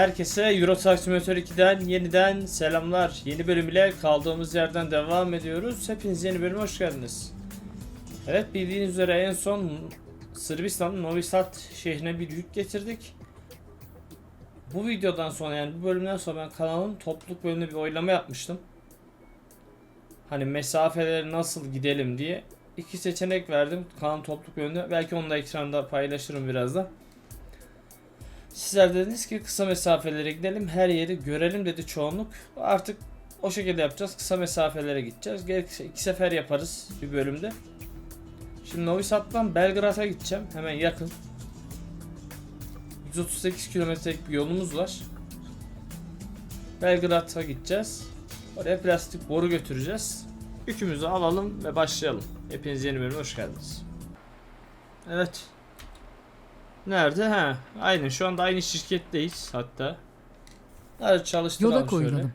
Herkese Euro Truck Simulator 2'den yeniden selamlar. Yeni bölüm ile kaldığımız yerden devam ediyoruz. Hepiniz yeni bölüme hoş geldiniz. Evet bildiğiniz üzere en son Sırbistan'ın Novi Sad şehrine bir yük getirdik. Bu videodan sonra yani bu bölümden sonra ben kanalın topluluk bölümünde bir oylama yapmıştım. Hani mesafeleri nasıl gidelim diye. iki seçenek verdim kanalın topluluk bölümünde. Belki onu da ekranda paylaşırım birazdan. Sizler dediniz ki kısa mesafelere gidelim, her yeri görelim dedi çoğunluk. Artık o şekilde yapacağız. Kısa mesafelere gideceğiz. Gerekirse iki sefer yaparız bir bölümde. Şimdi Novi Sad'dan Belgrad'a gideceğim. Hemen yakın. 138 kilometrelik bir yolumuz var. Belgrad'a gideceğiz. Oraya plastik boru götüreceğiz. Yükümüzü alalım ve başlayalım. Hepiniz yeni bölüme hoş geldiniz. Evet. Nerede? Ha, aynen şu anda aynı şirketteyiz hatta. Hadi çalıştıralım Yola şöyle. koyulalım.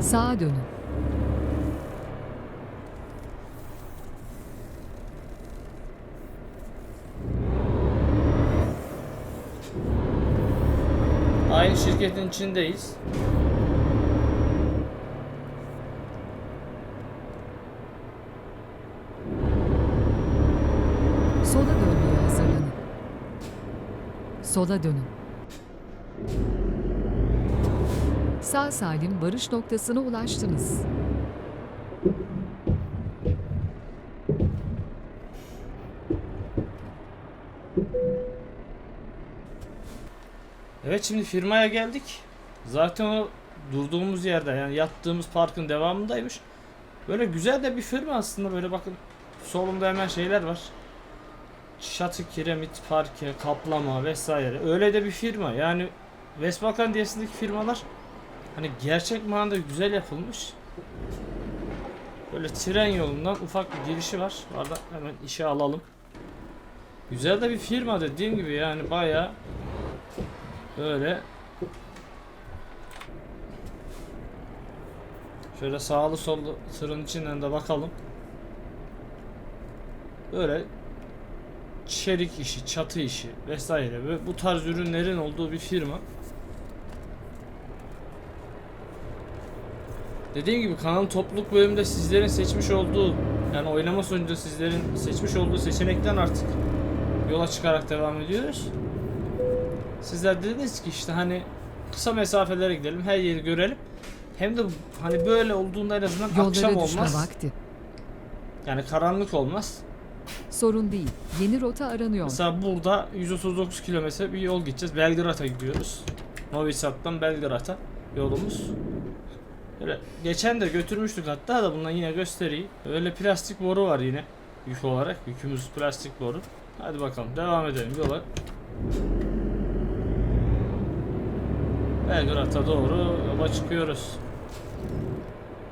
Sağa dönün. Aynı şirketin içindeyiz. Sola dönmeye hazırlanın. Sola dönün. Sağ salim varış noktasına ulaştınız. Evet şimdi firmaya geldik. Zaten o durduğumuz yerde yani yattığımız parkın devamındaymış. Böyle güzel de bir firma aslında böyle bakın. Solumda hemen şeyler var. Çatı, kiremit, parke, kaplama vesaire. Öyle de bir firma. Yani Westbalkan diyesindeki firmalar hani gerçek manada güzel yapılmış. Böyle tren yolundan ufak bir girişi var. Arada hemen işe alalım. Güzel de bir firma dediğim gibi yani bayağı Böyle. Şöyle sağlı sollu tırın içinden de bakalım. Böyle çelik işi, çatı işi vesaire ve bu tarz ürünlerin olduğu bir firma. Dediğim gibi kanalın topluluk bölümünde sizlerin seçmiş olduğu yani oynama sonucu sizlerin seçmiş olduğu seçenekten artık yola çıkarak devam ediyoruz. Sizler dediniz ki işte hani kısa mesafelere gidelim, her yeri görelim. Hem de hani böyle olduğunda en azından akşam Yollara düşme olmaz. vakti. Yani karanlık olmaz. Sorun değil. Yeni rota aranıyor. Mesela burada 139 kilometre bir yol gideceğiz. Belgrad'a gidiyoruz. Novi Sad'dan Belgrad'a yolumuz. Böyle geçen de götürmüştük hatta da bundan yine göstereyim. Öyle plastik boru var yine yük olarak. Yükümüz plastik boru. Hadi bakalım devam edelim yola. Belgrad'a doğru yola çıkıyoruz.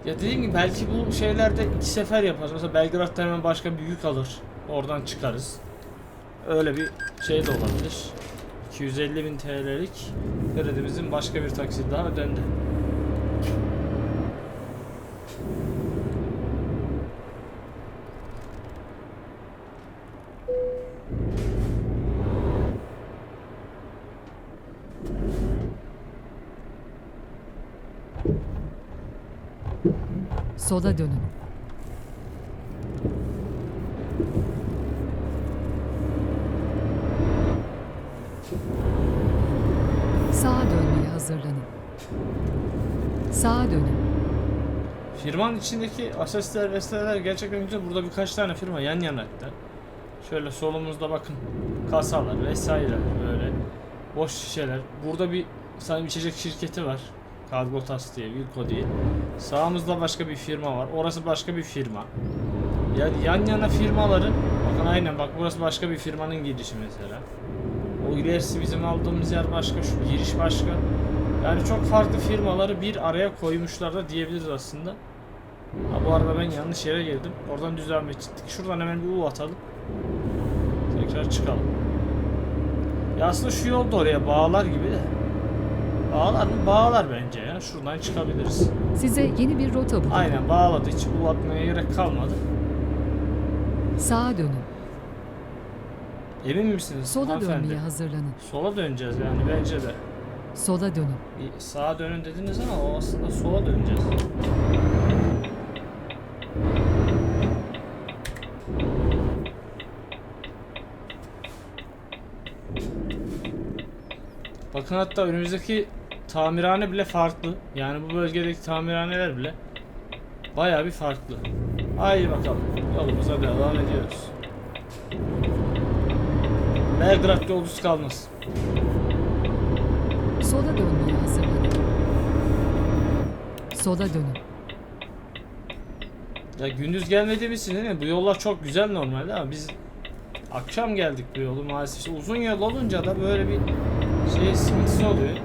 Ya dediğim gibi belki bu şeylerde iki sefer yaparız. Mesela Belgrad'da hemen başka bir yük alır. Oradan çıkarız. Öyle bir şey de olabilir. 250 bin TL'lik kredimizin başka bir taksit daha ödendi. Sola dönün. Sağa dönmeye hazırlanın. Sağa dönün. Firmanın içindeki asesler vesaireler gerçekten güzel. Burada birkaç tane firma yan yana hatta. Şöyle solumuzda bakın kasalar vesaire böyle boş şişeler. Burada bir sanırım içecek şirketi var. Kargotas diye, Wilco diye. Sağımızda başka bir firma var. Orası başka bir firma. Yani yan yana firmaların bakın aynen bak burası başka bir firmanın girişi mesela. O ilerisi bizim aldığımız yer başka, şu giriş başka. Yani çok farklı firmaları bir araya koymuşlar da diyebiliriz aslında. Ha bu arada ben yanlış yere geldim. Oradan düz devam. Şuradan hemen bir U atalım. Tekrar çıkalım. Ya aslında şu yol da oraya bağlar gibi de. Bağlar mı? Bağlar bence ya. Şuradan çıkabiliriz. Size yeni bir rota buldum. Aynen bağladı. Hiç uzatmaya gerek kalmadı. Sağa dönün. Emin misiniz Sola hanımefendi? dönmeye hazırlanın. Sola döneceğiz yani bence de. Sola dönün. Bir sağa dönün dediniz ama o aslında sola döneceğiz. Bakın hatta önümüzdeki tamirhane bile farklı. Yani bu bölgedeki tamirhaneler bile bayağı bir farklı. Haydi bakalım. Yolumuza devam ediyoruz. Belgrad yolcusu kalmasın. Sola dönmeye hazırlanın. Sola dönün. Ya gündüz gelmediğimiz için değil mi? Bu yollar çok güzel normalde ama biz akşam geldik bu yolu maalesef. İşte uzun yol olunca da böyle bir şey sıkıntısı oluyor.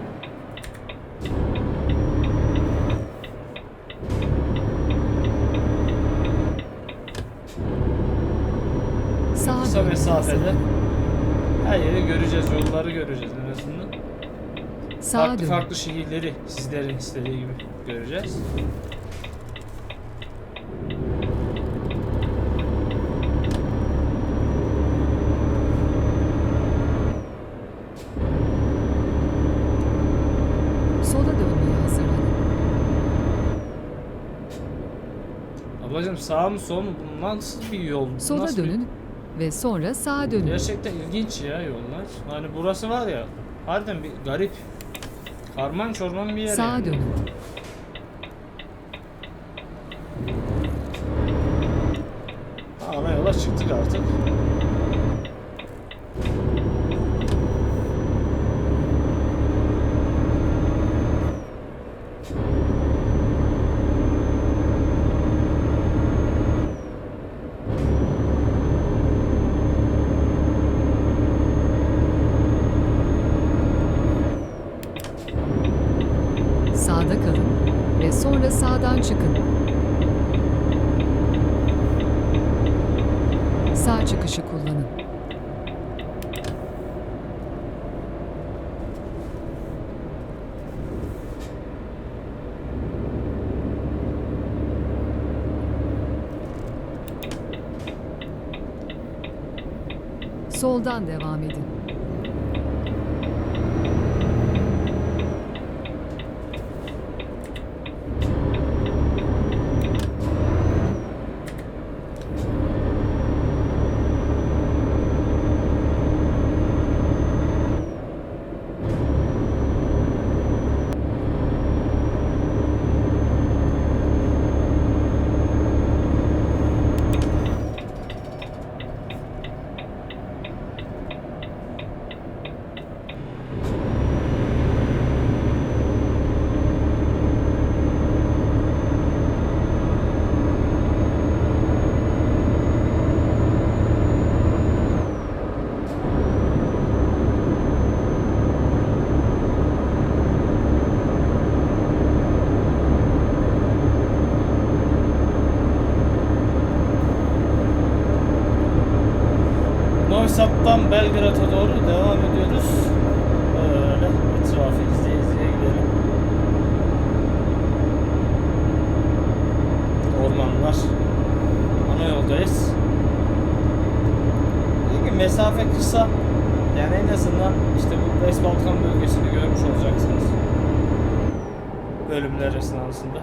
Sağa Kısa mesafede her yeri göreceğiz, yolları göreceğiz en azından. Sağa farklı dönün. farklı şehirleri sizlerin istediği gibi göreceğiz. Sola dönmeye hazırlanın. Ablacım sağ mı sol mu? Bu nasıl bir yol? Bu Sola nasıl bir- dönün ve sonra sağa dönün. Gerçekten ilginç ya yollar. Hani burası var ya harbiden bir garip. Karman çorman bir yer Sağa yani. dönün. Ana yola çıktık artık. Sağda kalın ve sonra sağdan çıkın. Sağ çıkışı kullanın. Soldan devam edin. Novi Sad'dan Belgrad'a doğru devam ediyoruz. Böyle etrafı izleye izleye gidelim. Ormanlar. Ana yoldayız. İyi mesafe kısa. Yani en azından işte bu West Balkan bölgesini görmüş olacaksınız. Bölümler esnasında.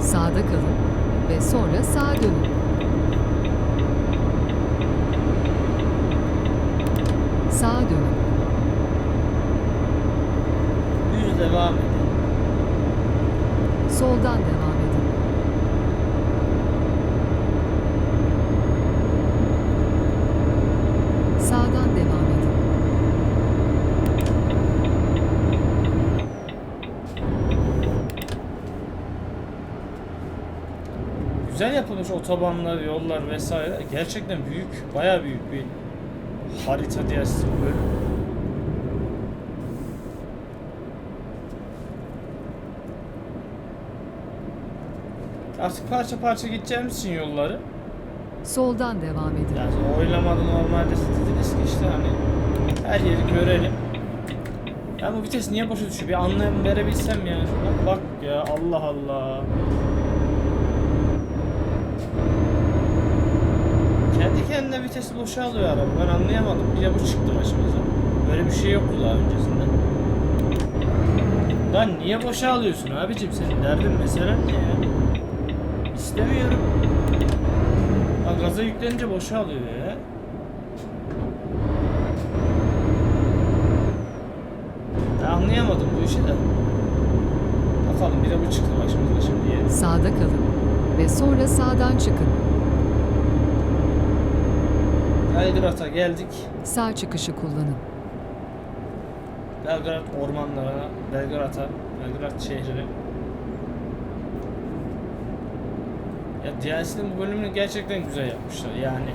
Sağda kalın ve sonra sağa dönün. Sağa dönün. Düz devam edin. Soldan devam edin. Güzel yapılmış otobanlar, yollar vesaire. Gerçekten büyük, bayağı büyük bir harita diyesin böyle. Artık parça parça gideceğimiz için yolları Soldan devam edin. yani oylamada normalde dediniz ki işte hani her yeri görelim. Ya bu vites niye boşa düşüyor? Bir anlam verebilsem yani. Bak ya Allah Allah. Kendine vitesi boşa alıyor araba. Ben anlayamadım. Bir de bu çıktı başımıza. Böyle bir şey yoktu daha öncesinde. Lan niye boşa alıyorsun abicim senin derdin meselen ne ya? İstemiyorum. Lan gaza yüklenince boşa alıyor ya. Ben anlayamadım bu işi de. Bakalım bir de bu çıktı başımıza şimdi. Sağda kalın ve sonra sağdan çıkın. Belgrad'a geldik. Sağ çıkışı kullanın. Belgrad ormanlarına, Belgrad'a, Belgrad şehrine. Ya DLC'nin bu bölümünü gerçekten güzel yapmışlar yani.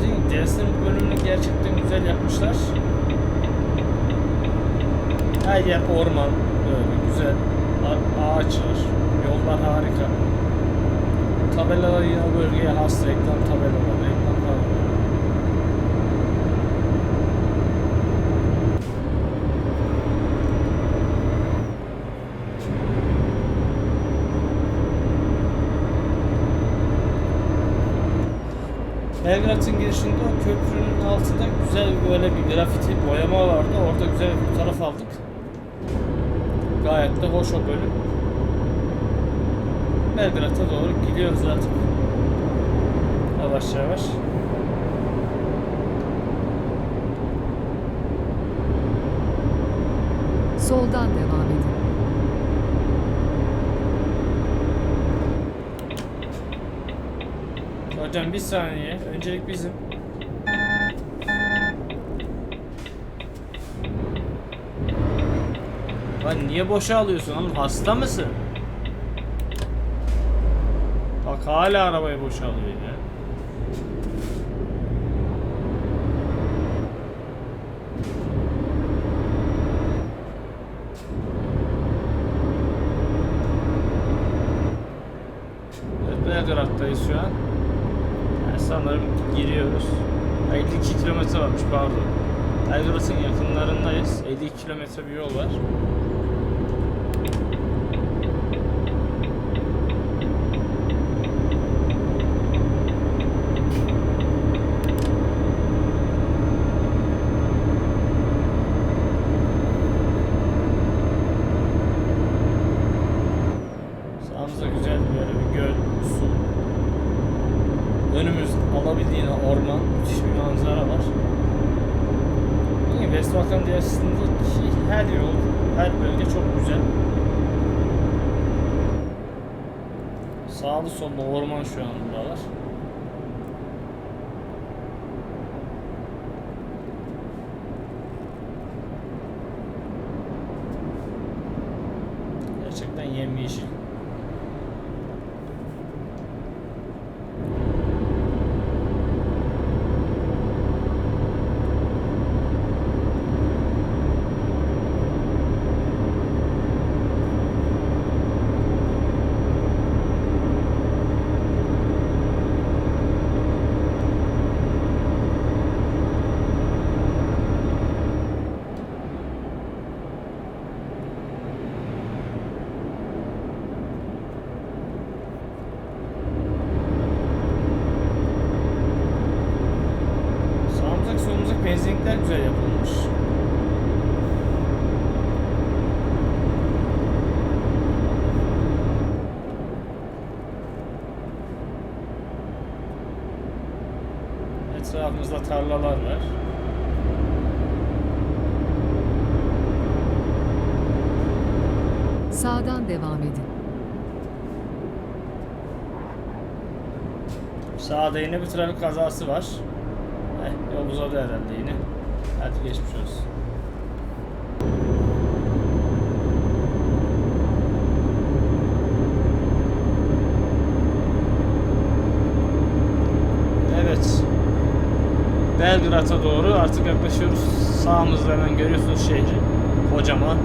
Dediğim gibi DLC'nin bu bölümünü gerçekten güzel yapmışlar. Her yer orman, böyle güzel. A- ağaçlar, yollar harika. Tabelalar yine o bölgeye has reklam tabelalar, reklamlar. Belgrad'ın girişinde o köprünün altında güzel böyle bir grafiti boyama vardı. Orada güzel bir fotoğraf aldık. Gayet de hoş o bölüm. Belgrad'a doğru gidiyoruz artık. Yavaş yavaş. Soldan devam edin. Hocam bir saniye. Öncelik bizim. Lan niye boşa alıyorsun oğlum? Hasta mısın? Bak hala arabayı boşa alıyor ya. Evet, Belgrad'dayız şu an. Yani sanırım giriyoruz. Ha, 52 kilometre varmış pardon. Belgrad'ın yakınlarındayız. 52 kilometre bir yol var. Sağımızda güzel böyle bir göl, su. Önümüz alabildiğine orman, müthiş bir manzara var. Yine West Balkan Diyarı'ndaki her yol, her bölge çok güzel. Sollu orman şu an buralar. Gerçekten yemyeşil. Sağımızda solumuzda benzinlikler güzel yapılmış. Etrafımızda tarlalar var. Sağdan devam edin. Sağda yine bir trafik kazası var. Eh, yol uzadı herhalde yine. Hadi geçmiş olsun. Evet. Belgrad'a doğru artık yaklaşıyoruz. Sağımızda hemen görüyorsunuz şehri. Kocaman.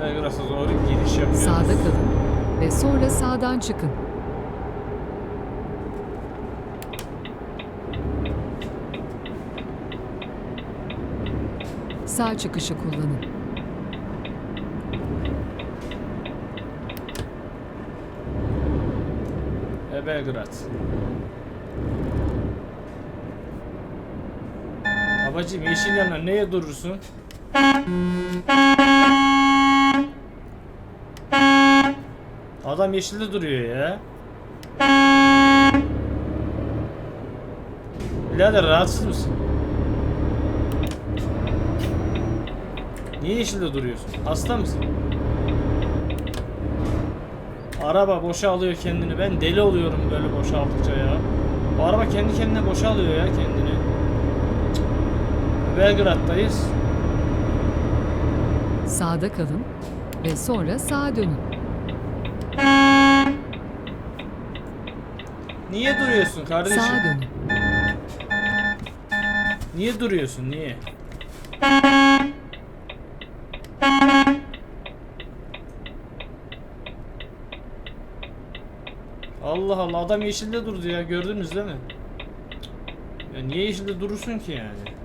Belgrad'a doğru giriş yapıyoruz. Sağda kalın ve sonra sağdan çıkın. Sağ çıkışı kullanın. Belgrad. Babacım yeşil yana neye durursun? Adam yeşilde duruyor ya. Birader rahatsız mısın? Niye yeşilde duruyorsun? Hasta mısın? Araba boşalıyor kendini. Ben deli oluyorum böyle boşaldıkça ya. Bu araba kendi kendine boşalıyor ya kendini. Belgrad'dayız. Sağda kalın ve sonra sağa dönün. Niye duruyorsun kardeşim? Sağa dönün. Niye duruyorsun? Niye? Allah Allah adam yeşilde durdu ya gördünüz değil mi? Ya niye yeşilde durursun ki yani?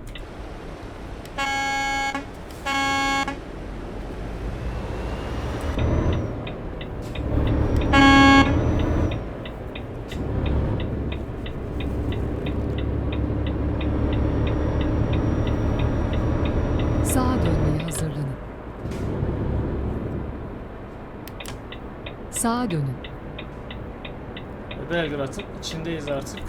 Sağa dönmeye hazırlanın. Sağa dönün. Belgrad'ın içindeyiz artık.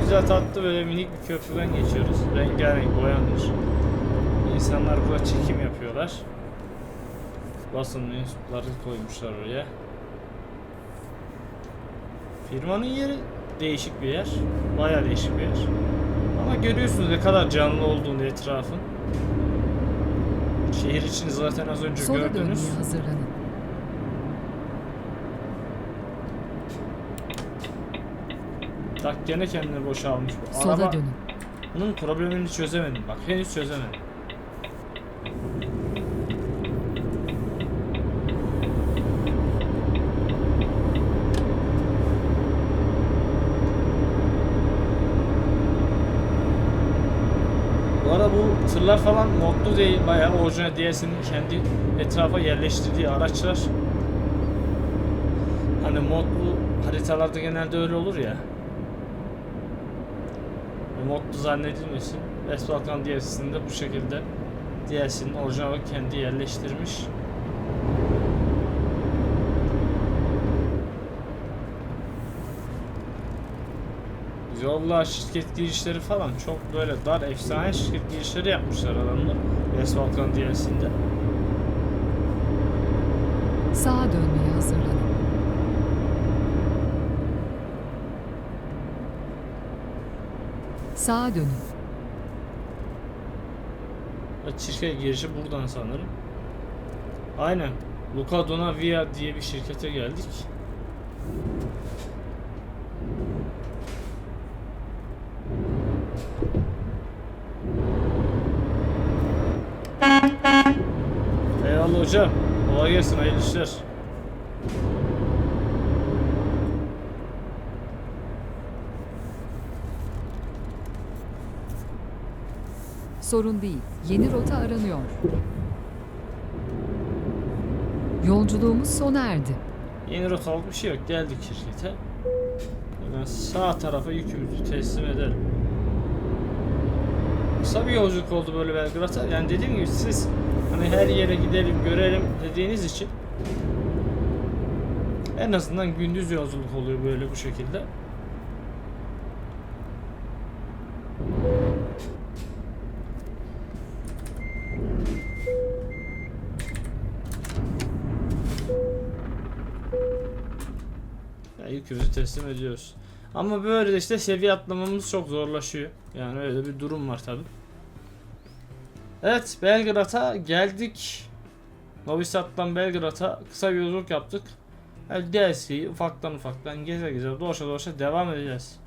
Güzel tatlı böyle minik bir köprüden geçiyoruz. Rengarenk boyanmış. İnsanlar burada çekim yapıyorlar. Basın mensupları koymuşlar oraya. Firmanın yeri değişik bir yer. Bayağı değişik bir yer. Ama görüyorsunuz ne kadar canlı olduğunu etrafın. Şehir için zaten az önce Sola gördünüz. dönmeye hazırlanın. Bak gene kendini boşalmış bu. Sola Araba dönün. bunun problemini çözemedim. Bak henüz çözemedim. Bu arada bu tırlar falan modlu değil. Bayağı orijinal DLC'nin kendi etrafa yerleştirdiği araçlar. Hani modlu haritalarda genelde öyle olur ya. Modlu zannedilmesin. West Balkan bu şekilde DLC'nin orijinal kendi yerleştirmiş. Yolla şirket girişleri falan çok böyle dar efsane şirket girişleri yapmışlar adamlar. West Balkan DLC'inde. Sağa dönmeye hazırlanın. Sağa dönün. Şirket girişi buradan sanırım. Aynen. Luca Donavia diye bir şirkete geldik. Hocam. Kolay gelsin. Hayırlı işler. Sorun değil. Yeni rota aranıyor. Yolculuğumuz sona erdi. Yeni rotalık bir şey yok. Geldik şirkete. Hemen sağ tarafa yükümüzü teslim edelim. Kısa bir yolculuk oldu böyle Belgrad'a. Yani dediğim gibi siz hani her yere gidelim, görelim dediğiniz için En azından gündüz yolculuk oluyor böyle bu şekilde. Yükümüzü teslim ediyoruz. Ama böyle işte seviye atlamamız çok zorlaşıyor. Yani öyle bir durum var tabi. Evet Belgrad'a geldik. Novi Sad'dan Belgrad'a kısa bir yolculuk yaptık. Yani DLC'yi ufaktan ufaktan geze geze dolaşa dolaşa devam edeceğiz.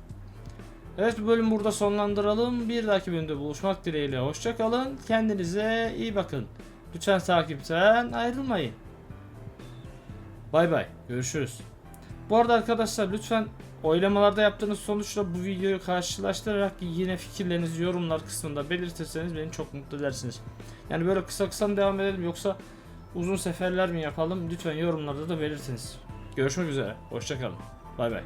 Evet bu bölümü burada sonlandıralım. Bir dahaki bölümde buluşmak dileğiyle. Hoşçakalın. Kendinize iyi bakın. Lütfen takipten ayrılmayın. Bay bay. Görüşürüz. Bu arada arkadaşlar lütfen oylamalarda yaptığınız sonuçla bu videoyu karşılaştırarak yine fikirlerinizi yorumlar kısmında belirtirseniz beni çok mutlu edersiniz. Yani böyle kısa kısa mı devam edelim yoksa uzun seferler mi yapalım lütfen yorumlarda da belirtiniz. Görüşmek üzere. Hoşçakalın. Bay bay.